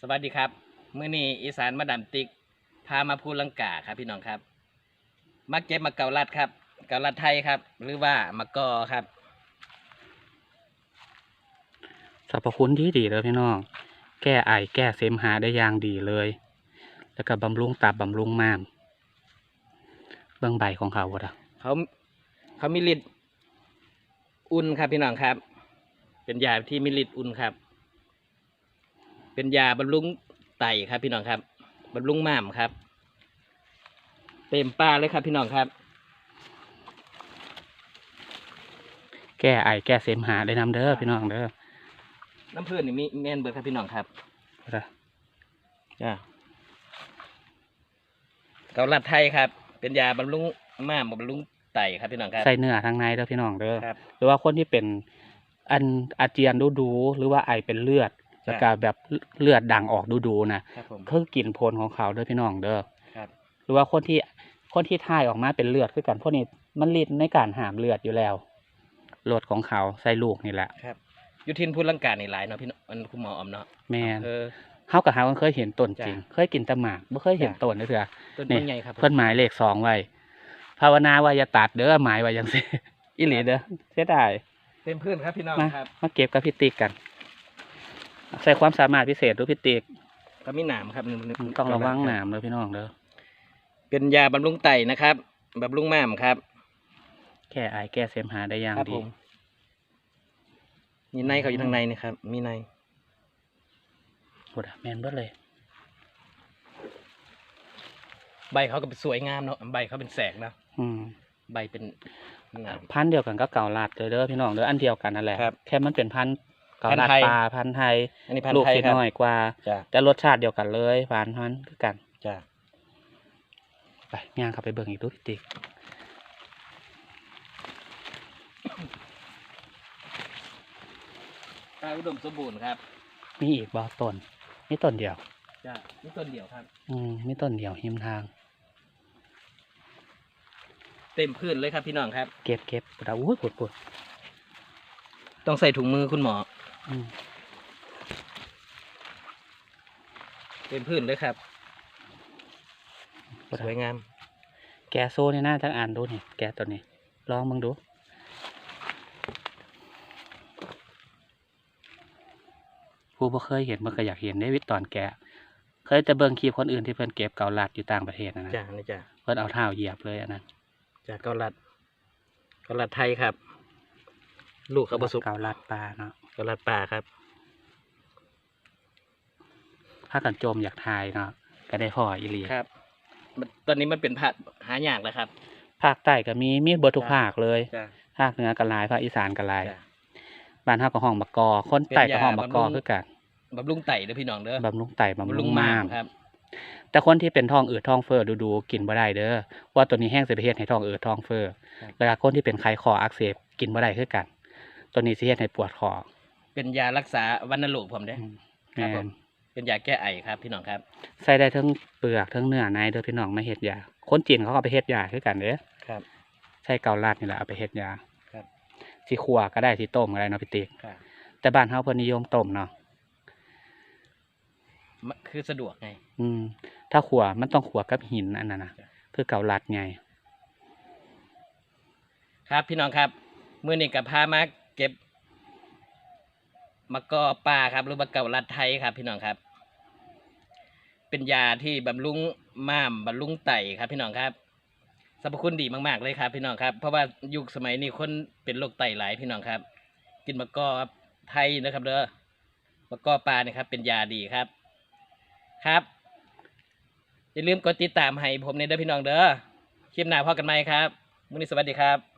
สวัสดีครับมื้อนี้อีสานมาดามติ๊กพามาพูลังกาครับ พี่น้องครับมักเจ็บมาเกาลัดครับ เกาลัดไทยครับ หรือว่ามะกอครับสรรพคุณที่ดีเลยพี่น้อง แก้ไอแก้เสมหะได้อย่างดีเลย แล้วก็บำรุงตับบำรุงม้ามเบื้องใบของเขาวะเขาเขามีฤทธิ์อุ่นครับพี่น้องครับ เป็นยาที่มีฤทธิ์อุ่นครับ เป็นยาบำรุงไตครับพี่น้องครับบำรุงม้ามครับ เต็มป้าเลยครับพี่น้องครับ แก้ไอแก้เสมหะได้นำเด้อพี่น้องเด้อน้ำเพื่อนนี่มีแม่นเบิร์ครับพี่น้องครับจ้ะจ้าเกาลัดไทยครับ เป็นยาบำรุงม้ามบำรุงไตครับพี่น้องครับใส่เนื้อทางในเด้อพี่น้องเด้อครับหรือว่าคนที่เป็นอันอาเจียนดูดูๆหรือว่าไอเป็นเลือดครับ แล้วก็แบบเลือดดังออกดูดูๆนะครับผม คือกลิ่นโพลของเขาเด้อพี่น้องเด้อครับ หรือว่าคนที่คนที่ถ่ายออกมาเป็นเลือดคือกันพวกนี้มันฤทธิ์ในการหามเลือดอยู่แล้วรสของเขาใส่ลูกนี่แหละ ครับอยุทินพูดลังกานี่หลายเนาะพี่น้องมันคุณหมอออมเนาะแม่นเออ เฮากับเฮาเคยเห็นต้นจริงจ้ะเคยกินแตะหมากบ่เคยเห็นจ้ะ ต้นเลยเถื่อ ต้นนี่ ต้นใหญ่ครับผมเพิ่นหมายเลขสองไว้ภาวนาว่าอย่าตัดเด้อหมายไว้จังซี่ อีหลีเด้อเสียดาย เต็มพื้นครับพี่น้องมาครับ มาเก็บกับพี่ติ๊กกัน ใส่ความสามารถพิเศษดูพี่ติ๊กก็มีหนามครับต้องระวังหนามเลยพี่น้องเด้อเป็นยาบำรุงไตนะครับบำรุงม้ามครับ แก้ไอแก้เสมหะได้อย่างครับดีผมมีในเขาอยู่ทางในนี่ครับ มีในโหดแม่นเบิดเลย ใบเขาก็เป็นสวยงามเนาะใบเขาเป็นแสกเนาะอืมใบเป็นงามพันธุ์เดียวกันก็เก่าลาดเด้อเด้อพี่น้องเด้ออันเดียวกันนั่นแหละครับแค่มันเป็นพันธุ์เก่าลาด พันธุ์ไทยปลาพันธุ์ไทยอันนี้พันลูธุ์กไทยสิครับน้อยกว่าจ้ะแต่รสชาติเดียวกันเลยหวานพันธุ์คือกันจ้ะไปย่างเข้าไปเบิ่งอีกดูพี่ติ๊กตาอุดมสมบูรณ์ครับ มีอีกบ่ต้นมีต้นเดียวจ้ะนี่ต้นเดียวครับ อืมมีต้นเดียวหิมทาง เต็มพื้นเลยครับพี่น้องครับ เก็บเก็บปดาอุ้ยปวดปวดต้องใส่ถุงมือคุณหมออืม เต็มพื้นเลยครับปวดสวยงาม แกะโซ่นี่น่าจังอ่านดูนี่แกะตัวนี้ ลองมึงดู ผู้บ่เคยเห็นมันก็อยากเห็นได้วิตตอนแกะเคยจะเบิ่งคลิปคนอื่นที่เพิ่นเก็บเกาลัดอยู่ต่างประเทศนะนะจ้ะนี่จ้ะเพิ่นเอาเท้าเหยียบเลยอันนั้นจ้ะเกาลัดเกาลัดไทยครับ ลูกเขาประสบเกาลัดปลาเนาะเกาลัดป่าครับถ้ากันโจมอยากทายเนาะก็ได้พ่ออีหลีครับมันตอนนี้มันเป็นผัดหายากแล้วครับ ภาคใต้ก็มีมีเบิดทุกจ้ะภาคเลยจ้ะภาคเหนือก็หลายภาคอีสานก็หลายจ้ะบ้านเฮาก็ห้องมะกอคนใต้ก็ห้องมะกอเป็นยาบำรุงคือกันบำรุงไตเด้อพี่น้องเด้อบำรุงไตบำรุงม้ามครับ แต่คนที่เป็นท้องอืดท้องเฟ้อดูๆกินบ่ได้เด้อว่าตัวนี้แห้งสิไปเฮ็ดให้ท้องอืดท้องเฟ้อครับแล้วก็คนที่เป็นไข้คออักเสบกินบ่ได้คือกัน ตัวนี้สิเฮ็ดให้ปวดคอเป็นยารักษาวัณโรคผมเด้ออืมครัแม่บผนมเป็นยาแก้ไอครับพี่น้องครับ ใส่ได้ทั้งเปลือกทั้งเนื้อในเด้อพี่น้องมาเฮ็ดยาคนจีนเขาก็เอาไปเฮ็ดยาคือกันเด้อครับ ใช้เกาลัดนี่แหละเอาไปเฮ็ดยาครับ สิขัวก็ได้สิต้มก็ได้เนาะพี่ติ๊กครับแต่บ้านเฮาเพิ่นนิยมต้มเนาะมะคือสะดวกไง อืม ถ้าขัวมันต้องขัวกับหินอันนั้นน่ะจ้ะ คือเกาลัดไง ครับพี่น้องครับมื้อนี้กับพามา เก็บมะกอป่าครับ หรือว่าเก่าลัดไทยครับ พี่น้องครับ เป็นยาที่บำรุงม้ามบำรุงไตครับ พี่น้องครับสรรพคุณดีมาก ๆ เลยครับ พี่น้องครับ เพราะว่ายุคสมัยนี้คนเป็นโรคไตหลายพี่น้องครับ กินมะกอไทยนะครับเด้อมะกอปลาเนี่ยครับ เป็นยาดีครับ ครับ อย่าลืมกดติดตามให้ผมในเด้อพี่น้องเด้อคลิปหน้าพอกันไหมครับมื้อนี้สวัสดีครับ